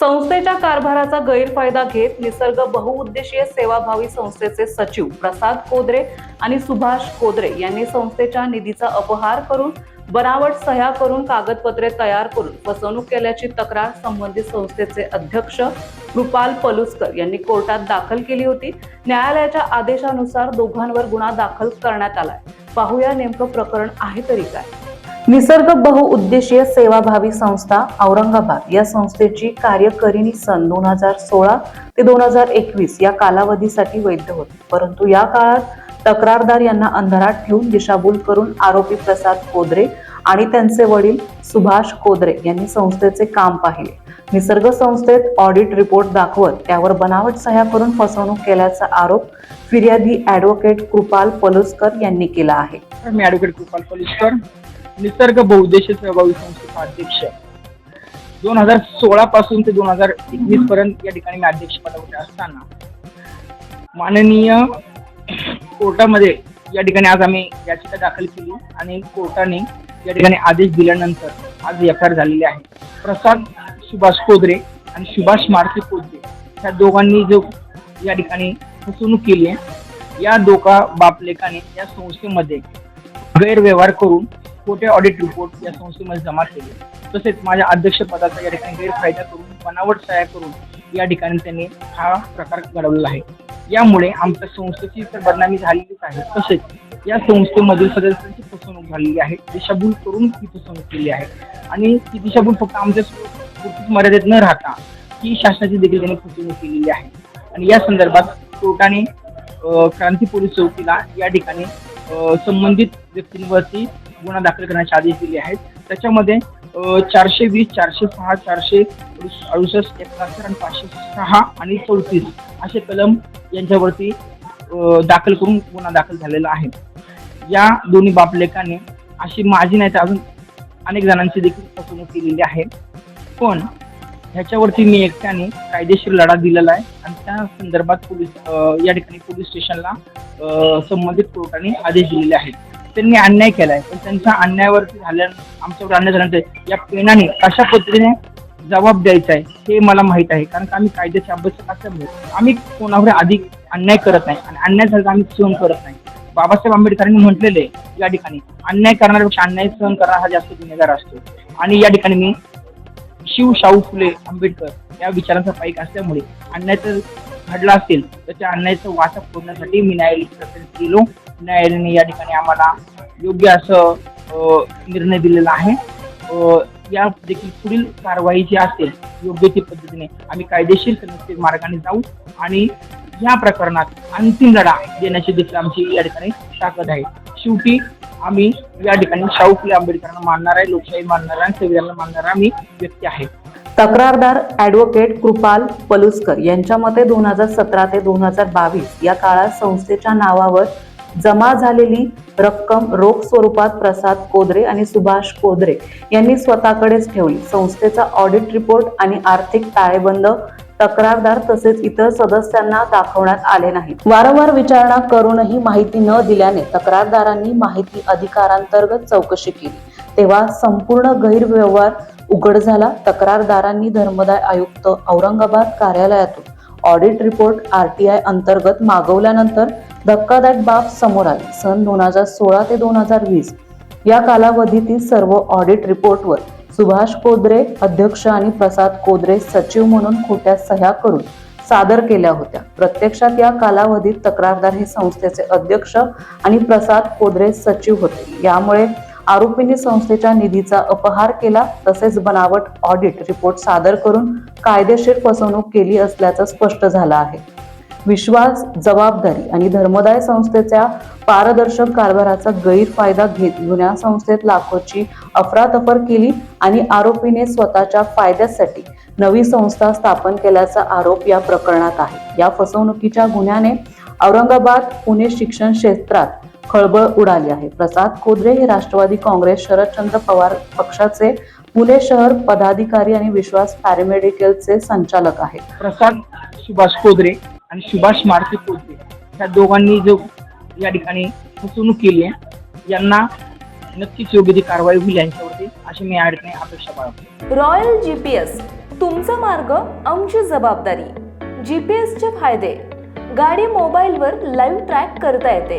संस्थेच्या कारभाराचा गैरफायदा घेत निसर्ग बहुउद्देशीय सेवाभावी संस्थेचे सचिव प्रसाद कोदरे आणि सुभाष कोदरे यांनी संस्थेच्या निधीचा अपहार करून बनावट सह्या करून कागदपत्रे तयार करून फसवणूक केल्याची तक्रार संबंधित संस्थेचे अध्यक्ष कृपाल पलुस्कर यांनी कोर्टात दाखल केली होती. न्यायालयाच्या आदेशानुसार दोघांवर गुन्हा दाखल करण्यात आलाय. पाहूया नेमकं प्रकरण आहे तरी काय. निसर्ग बहुउद्देशीय सेवाभावी संस्था औरंगाबाद या संस्थेची कार्यकारिणी सन दोन हजार सोळा ते दोन हजार एकवीस या कालावधीसाठी वैध होती. परंतु या काळात तक्रारदार यांना अंधारात ठेवून दिशाभूल करून आरोपी प्रसाद कोदरे आणि त्यांचे वडील सुभाष कोदरे यांनी संस्थेचे काम पाहिले. निसर्ग संस्थेत ऑडिट रिपोर्ट दाखवत त्यावर बनावट सह्या करून फसवणूक केल्याचा आरोप फिर्यादी ऍडव्होकेट कृपाल पलुस्कर यांनी केला आहे. मी ॲडव्होकेट कृपाल पलुसकर. निसर्ग बहुउद्देशीय सहभागी संस्थेचा अध्यक्ष. दोन हजार सोळा पासून ते दोन हजार एकवीस पर्यंत या ठिकाणी मी अध्यक्ष अध्यक्षपदावर असताना माननीय कोर्टामध्ये या ठिकाणी आज आम्ही याचिका दाखल केली आणि कोर्टाने या ठिकाणी आदेश दिल्यानंतर आज एफ आय आर झालेली आहे. प्रसाद सुभाष कोदरे आणि सुभाष मारुती कोदरे ह्या दोघांनी जो या ठिकाणी फसवणूक केली आहे या दोघा बापलेकाने या संस्थेमध्ये गैरव्यवहार करून खोटे ऑडिट रिपोर्ट या संस्थेमध्ये जमा केले. तसेच माझ्या अध्यक्षपदाचा या ठिकाणी गैरफायदा करून बनावट सहाय्य करून या ठिकाणी त्यांनी हा प्रकार घडवलेला आहे. यामुळे आमच्या संस्थेची तर बदनामी झालेलीच आहे. तसेच या संस्थेमधील सदस्यांची फसवणूक झालेली आहे. दिशाभूल करून ती फसवणूक केली आहे. आणि ती दिशाभूल फक्त आमच्या पुरतीच न राहता ही शासनाची देखील त्यांनी फसवणूक केलेली आहे. आणि या संदर्भात कोर्टाने क्रांती पोलीस चौकीला या ठिकाणी संबंधित व्यक्तींवरती गुन्हा दाखल करण्याचे आदेश दिले आहेत. त्याच्यामध्ये चारशे वीस चारशे सहा चारशे अडुसष्ट एकाहत्तर आणि पाचशे सहा आणि चौतीस असे कलम यांच्यावरती दाखल करून गुन्हा दाखल झालेला आहे. या दोन्ही बापलेखाने अशी माझी नाही तर अजून अनेक जणांची देखील फसवणूक केलेली आहे. पण ह्याच्यावरती मी एकट्याने कायदेशीर लढा दिलेला आहे आणि त्या संदर्भात पोलीस या ठिकाणी पोलीस स्टेशनला संबंधित कोर्टाने आदेश दिलेले आहेत. त्यांनी अन्याय केलाय. पण त्यांच्या अन्यायावरती झाल्या आमच्यावर अन्याय झाल्यानंतर या पेनाने कशा पद्धतीने जबाब द्यायचा आहे हे मला माहीत आहे. कारण का आम्ही कायद्याचे अभ्यासक असल्यामुळे आम्ही कोणावर अधिक अन्याय करत नाही. आणि अन्याय झाला आम्ही सहन करत नाही. बाबासाहेब आंबेडकरांनी म्हटलेले आहे या ठिकाणी अन्याय करणाऱ्यापेक्षा अन्याय सहन करणारा हा जास्त गुन्हेगार असतो. आणि या ठिकाणी मी शिव शाहू फुले आंबेडकर या विचारांचा पाईक असल्यामुळे अन्याय तर घडला असेल तर त्या अन्यायाचं वाटप करण्यासाठी मी न्यायालयाची तक्रार केलो. न्यायालयाने या ठिकाणी आम्हाला योग्य असं निर्णय दिलेला आहे. या देखील पुढील कारवाई जी असेल योग्य ती पद्धतीने आम्ही कायदेशीर सनदशीर मार्गाने जाऊ आणि या प्रकरणात अंतिम लढा देण्याची देखील आमची या ठिकाणी ताकद आहे. शेवटी आम्ही या ठिकाणी शाहू फुले आंबेडकरांना मानणार आहे लोकशाही मानणार आहे आणि संविधानाला मानणारा आम्ही व्यक्ती आहे. तक्रारदार ॲडव्होकेट कृपाल पलुस्कर यांच्या मते दोन हजार सतरा ते दोन हजार बावीस या काळात संस्थेच्या नावावर जमा झालेली रक्कम रोख स्वरूपात प्रसाद कोदरे आणि सुभाष कोदरे यांनी स्वतःकडेच ठेवली. संस्थेचा ऑडिट रिपोर्ट आणि आर्थिक ताळेबंद तक्रारदार तसेच इतर सदस्यांना दाखवण्यात आले नाहीत. वारंवार विचारणा करूनही माहिती न दिल्याने तक्रारदारांनी माहिती अधिकारांतर्गत चौकशी केली. तेव्हा संपूर्ण गैरव्यवहार उघड झाला. तक्रारदारांनी धर्मदाय आयुक्त औरंगाबाद कार्यालयातून audit report R T I अंतर्गत मागवल्यानंतर धक्कादायक बाब समोर आली. सन दोन हजार सोळा ते दोन हजार वीस या कालावधीतील सर्व ऑडिट रिपोर्टवर सुभाष कोदरे अध्यक्ष आणि प्रसाद कोदरे सचिव म्हणून खोट्या सह्या करून सादर केल्या होत्या. प्रत्यक्षात या कालावधीत तक्रारदार हे संस्थेचे अध्यक्ष आणि प्रसाद कोदरे सचिव होते. यामुळे आरोपींनी संस्थेच्या निधीचा अपहार केला तसेच बनावट ऑडिट रिपोर्ट सादर करून कायदेशीर फसवणूक केली असल्याचं स्पष्ट झालं आहे. विश्वास जबाबदारी आणि धर्मदाय संस्थेच्या पारदर्शक कारभाराचा गैरफायदा घेत जुन्या संस्थेत लाखोची अफरातफर केली आणि आरोपीने स्वतःच्या फायद्यासाठी नवी संस्था स्थापन केल्याचा आरोप या प्रकरणात आहे. या फसवणुकीच्या गुन्ह्याने औरंगाबाद पुणे शिक्षण क्षेत्रात खळबळ उडाली आहे. प्रसाद कोदरे हे राष्ट्रवादी काँग्रेस शरदचंद्र पवार पक्षाचे पुणे शहर पदाधिकारी आणि विश्वास पॅरामेडिकलचे संचालक आहेत. प्रसाद सुभाष कोदरे आणि सुभाष मारुती कोदरे ह्या दोघांनी जो या ठिकाणी फसवणूक केली आहे यांना नक्कीच योग्य ती कारवाई होईल यांच्यावरती अशी मी या ठिकाणी अपेक्षा बाळगतो. रॉयल जी पी एस तुमचा मार्ग आमची जबाबदारी. जी पी एसचे फायदे गाडी मोबाईलवर लाईव्ह ट्रॅक करता येते.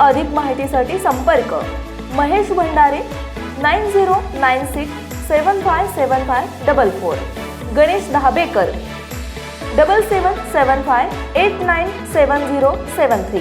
अधिक माहितीसाठी संपर्क. Mahesh Bhandare nine zero nine six seven five seven five double four. Ganesh Dhabekar double seven seven five eight nine seven zero seven three.